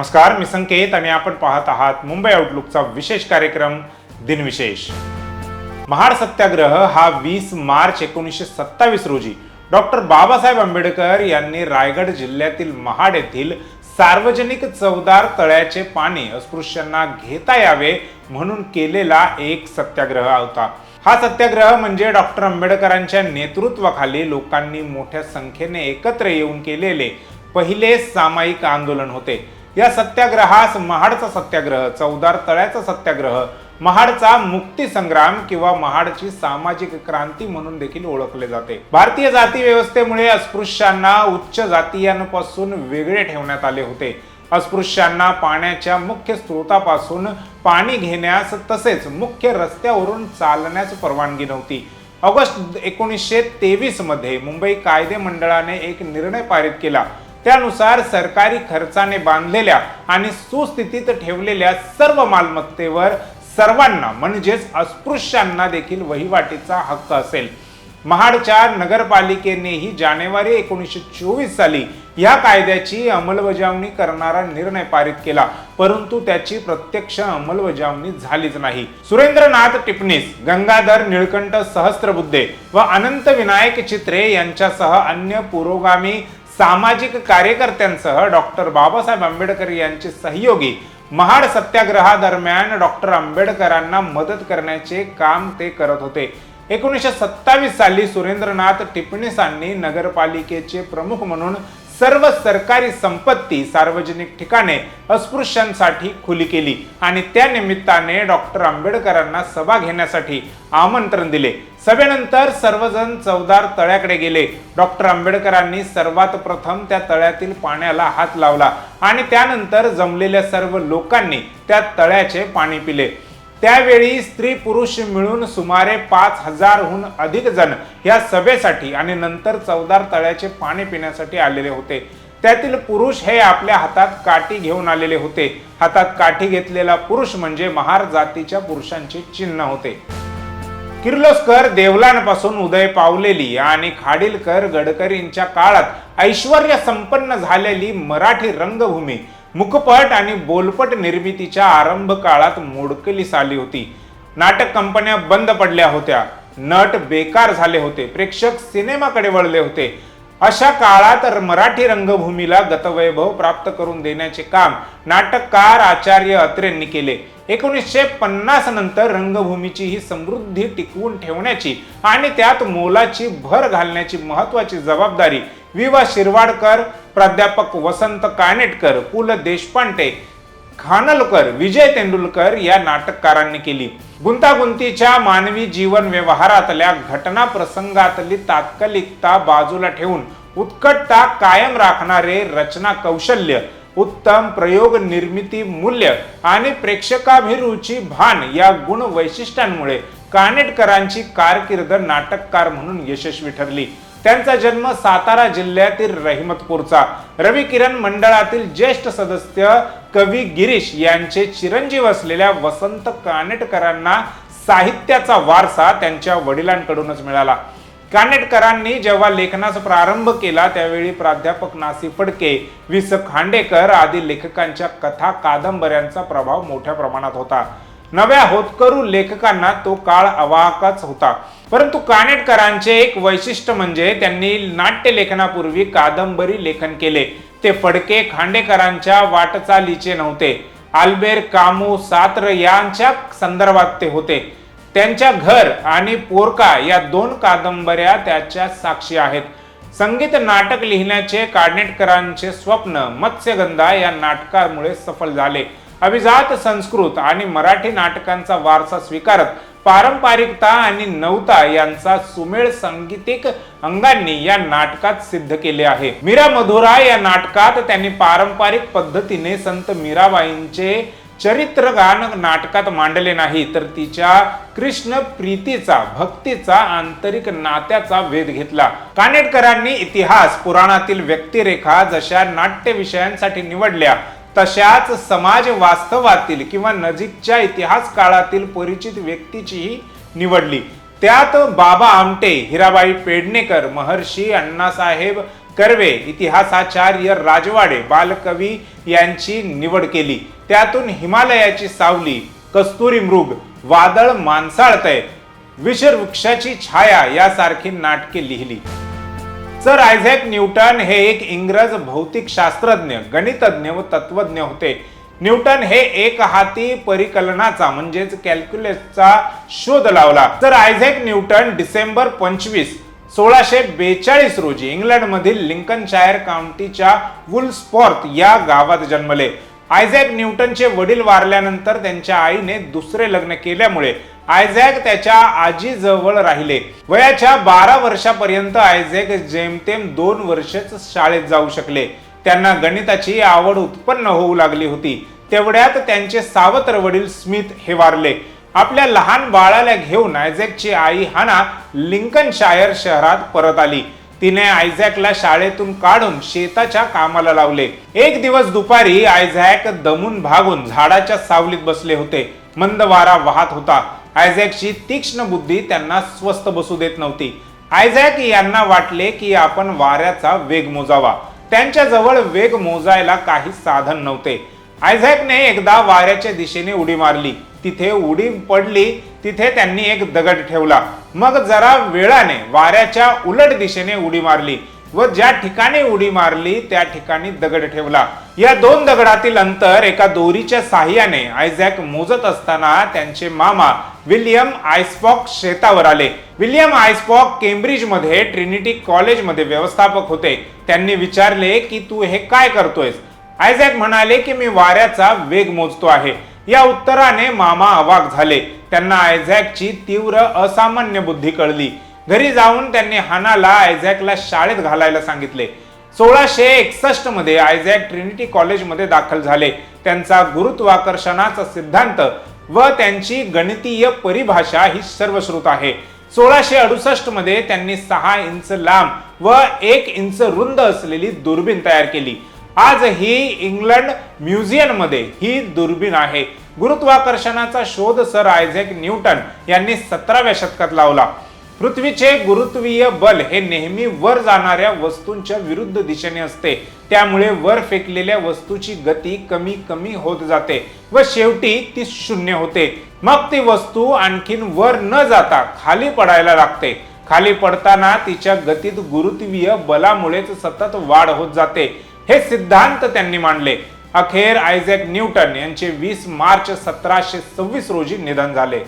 नमस्कार मी संकेत आणि आपण पाहत आहात मुंबई आउटलुकचा विशेष कार्यक्रम दिनविशेष. महाड सत्याग्रह हा वीस मार्च एकोणीसशे सत्तावीस रोजी डॉक्टर बाबासाहेब आंबेडकर यांनी रायगड जिल्ह्यातील महाड येथील सार्वजनिक चवदार तळ्याचे पाणी अस्पृश्यांना घेता यावे म्हणून केलेला एक सत्याग्रह होता. हा सत्याग्रह म्हणजे डॉक्टर आंबेडकरांच्या नेतृत्वाखाली लोकांनी मोठ्या संख्येने एकत्र येऊन केलेले पहिले सामायिक आंदोलन होते. या सत्याग्रहास महाडचा सत्याग्रह चौदार तळ्याचा सत्याग्रह महाडचा मुक्ती संग्राम किंवा महाडची सामाजिक क्रांती म्हणून देखील ओळखले जाते. भारतीय जाती व्यवस्थेमुळे अस्पृश्यांना उच्च जातीयांपासून वेगळे ठेवण्यात आले होते. अस्पृश्यांना पाण्याच्या मुख्य स्रोतापासून पाणी घेण्यास तसेच मुख्य रस्त्यावरून चालण्यास परवानगी नव्हती. ऑगस्ट एकोणीसशे तेवीसमध्ये मुंबई कायदे मंडळाने एक निर्णय पारित केला. त्यानुसार सरकारी खर्चाने बांधलेल्या आणि सुस्थितीत ठेवलेल्या सर्व मालमत्तेवर सर्वांना म्हणजेच अस्पृश्यांना देखील वहिवाटीचा हक्क असेल. महाडच्या नगरपालिकेनेही जानेवारी एकोणीसशे चोवीस साली या कायद्याची अंमलबजावणी करणारा निर्णय पारित केला. परंतु त्याची प्रत्यक्ष अंमलबजावणी झालीच नाही. सुरेंद्रनाथ टिपणीस गंगाधर निळकंठ सहस्त्रबुद्धे व अनंत विनायक चित्रे यांच्यासह अन्य पुरोगामी सामाजिक कार्यकर्त्यांसह डॉक्टर बाबासाहेब आंबेडकर यांचे सहयोगी महाड सत्याग्रहादरम्यान डॉक्टर आंबेडकरांना मदत करण्याचे काम ते करत होते. एकोणीसशे सत्तावीस साली सुरेंद्रनाथ टिपणीसांनी नगरपालिकेचे प्रमुख म्हणून सर्व सरकारी संपत्ती सार्वजनिक ठिकाणे अस्पृश्यांसाठी खुली केली आणि त्या निमित्ताने डॉक्टर आंबेडकरांना सभा घेण्यासाठी आमंत्रण दिले. सभेनंतर सर्वजण चवदार तळ्याकडे गेले. डॉक्टर आंबेडकरांनी सर्वात प्रथम त्या तळ्यातील पाण्याला हात लावला आणि त्यानंतर जमलेल्या सर्व लोकांनी त्या तळ्याचे पाणी पिले. त्यावेळी स्त्री पुरुष मिळून सुमारे पाच हजारहून अधिक जण या सभेसाठी आणि नंतर चवदार तळ्याचे पाणी पिण्यासाठी आलेले होते. त्यातील पुरुष हे आपल्या हातात काठी घेऊन आलेले होते. हातात काठी घेतलेला पुरुष म्हणजे महार जातीच्या पुरुषांचे चिन्ह होते. किर्लोस्कर देवलांपासून उदय पावलेली आणि खाडीलकर गडकरींच्या काळात ऐश्वर संपन्न झालेली मराठी रंगभूमी मुखपट आणि बोलपट निर्मितीच्या आरंभ काळात मोडकलीस आली होती. नाटक कंपन्या बंद पडल्या होत्या. नट बेकार झाले होते. प्रेक्षक सिनेमाकडे वळले होते. अशा काळात मराठी रंगभूमीला गतवैभव प्राप्त करून देण्याचे काम नाटककार आचार्य अत्रेंनी केले. एकोणीसशे पन्नास नंतर रंगभूमीची ही समृद्धी टिकवून ठेवण्याची आणि त्यात मोलाची भर घालण्याची महत्वाची जबाबदारी वि वा शिरवाडकर प्राध्यापक वसंत कानेटकर पु ल देशपांडे खानलकर विजय तेंडुलकर या नाटककारांनी केली. गुंतागुंतीच्या मानवी जीवन व्यवहारातल्या घटना प्रसंगातली तात्कालिकता बाजूला ठेवून उत्कटता कायम राखणारे रचना कौशल्य उत्तम प्रयोग निर्मिती मूल्य आणि प्रेक्षकाभिरुची भान या गुण वैशिष्ट्यांमुळे कानेटकरांची कारकीर्द नाटककार म्हणून यशस्वी ठरली. त्यांचा जन्म सातारा जिल्ह्यातील रहिमतपूरचा. रवी किरण मंडळातील ज्येष्ठ सदस्य कवी गिरीश यांचे चिरंजीव असलेल्या वसंत कानेटकरांना साहित्याचा वारसा त्यांच्या वडिलांकडूनच मिळाला. कानेटकरांनी जेव्हा लेखनास प्रारंभ केला त्यावेळी प्राध्यापक नासी फडके वि स खांडेकर आदी लेखकांच्या कथा कादंबऱ्यांचा प्रभाव मोठ्या प्रमाणात होता. नव्या होतकरू लेखकांना तो काळ अवाहकच होता. परंतु कानेटकरांचे एक वैशिष्ट्य म्हणजे त्यांनी नाट्य लेखनापूर्वी कादंबरी लेखन केले. ते फडके खांडेकरांच्या वाटचालीचे नव्हते. आल्बेर कामू सात्र यांच्या संदर्भात ते होते. त्यांच्या घर आणि पोरका या दोन कादंबऱ्या त्याच्या साक्षी आहेत. संगीत नाटक लिहिण्याचे काडनेटकरांचे स्वप्न मत्स्यगंधा या नाटकामुळे सफल झाले. अभिजात संस्कृत आणि मराठी नाटकांचा वारसा स्वीकारत पारंपरिकता आणि नवता यांचा सुमेळ सांगीतिक अंगांनी या नाटकात सिद्ध केले आहे. मीरा मधुरा या नाटकात त्यांनी पारंपरिक पद्धतीने संत मीराबाईंचे चरित्रगान नाटकात मांडले नाही तर तिच्या कृष्ण प्रीतीचा भक्तीचा आंतरिक नात्याचा वेध घेतला. कानेटकरांनी इतिहास पुराणातील व्यक्तिरेखा जशा नाट्य विषयांसाठी निवडल्या तशाच समाज वास्तवातील किंवा नजीकच्या इतिहास काळातील परिचित व्यक्तीचीही निवडली. त्यात बाबा आमटे हिराबाई पेडणेकर महर्षी अण्णासाहेब कर्वे इतिहासाचार्य राजवाडे बालकवी यांची निवड केली. त्यातून हिमालयाची सावली कस्तुरी मृग वादळ माणसाळतय विषवृक्षाची छाया यासारखी नाटके लिहिली. सर आयझॅक न्यूटन हे एक इंग्रज भौतिक शास्त्रज्ञ गणितज्ञ व तत्वज्ञ होते. न्यूटन हे एक हाती परिकलनाचा म्हणजेच कॅल्क्युलेसचा शोध लावला. तर आयझॅक न्यूटन डिसेंबर पंचवीस सोळाशे बेचाळीस रोजी इंग्लंडमधील लिंकनशायर काउंटीच्या वुल्सपॉर्थ या गावात जन्मले. आयझॅक न्यूटनचे वडील वारल्यानंतर त्यांच्या आईने दुसरे लग्न केल्यामुळे आयझॅक त्याच्या आजीजवळ राहिले. वयाच्या बारा वर्षापर्यंत आयझॅक जेमतेम दोन वर्षच शाळेत जाऊ शकले. त्यांना गणिताची आवड उत्पन्न होऊ लागली होती. तेवढ्यात त्यांचे सावत्र वडील स्मिथ हे वारले. आपल्या लहान बाळाला घेऊन आयझॅकची आई हाना लिंकनशायर शहरात परत आली. तिने आयझॅकला शाळेतून काढून शेताच्या कामाला लावले. एक दिवस दुपारी आयझॅक दमून भागून झाडाच्या सावलीत बसले होते. मंद वारा वाहत होता. आयझॅकची तीक्ष्ण बुद्धी त्यांना स्वस्थ बसू देत नव्हती. आयझॅक यांना वाटले की आपण वाऱ्याचा वेग मोजावा. त्यांच्या जवळ वेग मोजायला काही साधन नव्हते. आयझॅकने एकदा वाऱ्याच्या दिशेने उडी मारली. तिथे उडी पडली तिथे त्यांनी एक दगड ठेवला. मग जरा वेळाने वाऱ्याच्या उलट दिशेने उडी मारली व ज्या ठिकाणी उडी मारली त्या ठिकाणी दगड ठेवला. या दोन दगडातील अंतर एका दोरीच्या साह्याने आयझॅक मोजत असताना त्यांचे मामा विल्यम आयस्पॉक शेतावर आले. विल्यम आयस्पॉक केम्ब्रिजमध्ये ट्रिनिटी कॉलेजमध्ये व्यवस्थापक होते. त्यांनी विचारले की तू हे काय करतोयस? आयझॅक म्हणाले की मी वाऱ्याचा वेग मोजतो आहे. या उत्तराने मामा अवाक झाले. त्यांना आयझॅकची तीव्र असामान्य बुद्धी कळली. घरी जाऊन त्यांनी हानाला आयझॅकला शाळेत घालायला सांगितले. सोळाशे एकसष्टमध्ये आयझॅक ट्रिनिटी कॉलेजमध्ये दाखल झाले. त्यांचा गुरुत्वाकर्षणाचा सिद्धांत व त्यांची गणितीय परिभाषा ही सर्वश्रुत आहे. सोळाशे अडुसष्टमध्ये त्यांनी सहा इंच लांब व एक इंच रुंद असलेली दुर्बीण तयार केली. आज ही इंग्लंड म्युझियममध्ये ही दुर्बीण आहे. गुरुत्वाकर्षणाचा शोध सर आयझॅक न्यूटन यांनी सतराव्या शतकात लावला. पृथ्वीचे गुरुत्वीय बल हे नेहमी वर जाणाऱ्या वस्तूंच्या विरुद्ध दिशेने असते. त्यामुळे वर फेकलेल्या वस्तूची गती कमी कमी होत जाते व शेवटी ती शून्य होते. मग ती वस्तू आणखीन वर न जाता खाली पडायला लागते. खाली पडताना तिच्या गतीत गुरुत्वीय बलामुळेच सतत वाढ होत जाते. हे सिद्धांत त्यांनी मांडले. अखेर आयझॅक न्यूटन यांचे वीस मार्च सतराशे सव्वीस रोजी निधन झाले.